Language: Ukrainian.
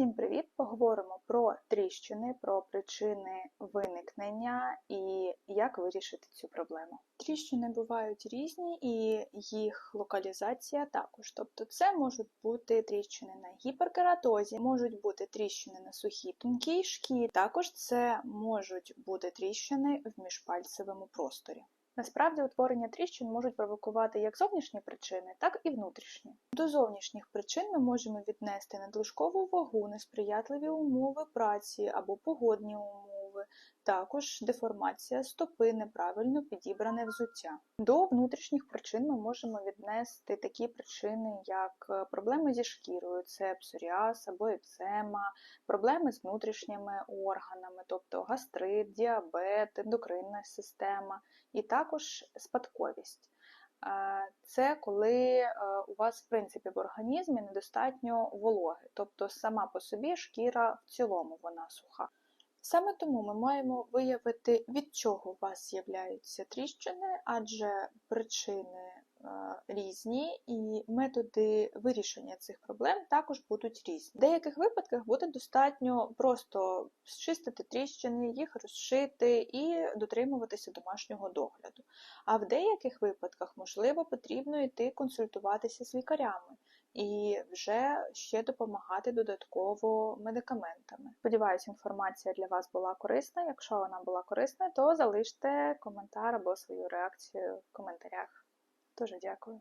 Всім привіт! Поговоримо про тріщини, про причини виникнення і як вирішити цю проблему. Тріщини бувають різні і їх локалізація також. Тобто, це можуть бути тріщини на гіперкератозі, можуть бути тріщини на сухій тонкій шкірі, також це можуть бути тріщини в міжпальцевому просторі. Насправді утворення тріщин можуть провокувати як зовнішні причини, так і внутрішні. До зовнішніх причин ми можемо віднести надлишкову вагу, несприятливі умови праці або погодні умови, також деформація стопи, неправильно підібране взуття. До внутрішніх причин ми можемо віднести такі причини, як е, проблеми зі шкірою, це псоріаз або екзема, проблеми з внутрішніми органами, тобто гастрит, діабет, ендокринна система, і також спадковість. Е, Це коли е, у вас, в принципі, в організмі недостатньо вологи, тобто сама по собі шкіра в цілому вона суха. Саме тому ми маємо виявити, від чого у вас з'являються тріщини, адже причини е, різні і методи вирішення цих проблем також будуть різні. В деяких випадках буде достатньо просто зчистити тріщини, їх розшити і дотримуватися домашнього догляду. А в деяких випадках, можливо, потрібно йти консультуватися з лікарями і вже ще допомагати додатково медикаментами. Сподіваюся, інформація для вас була корисна. Якщо вона була корисна, то залиште коментар або свою реакцію в коментарях. Дуже дякую.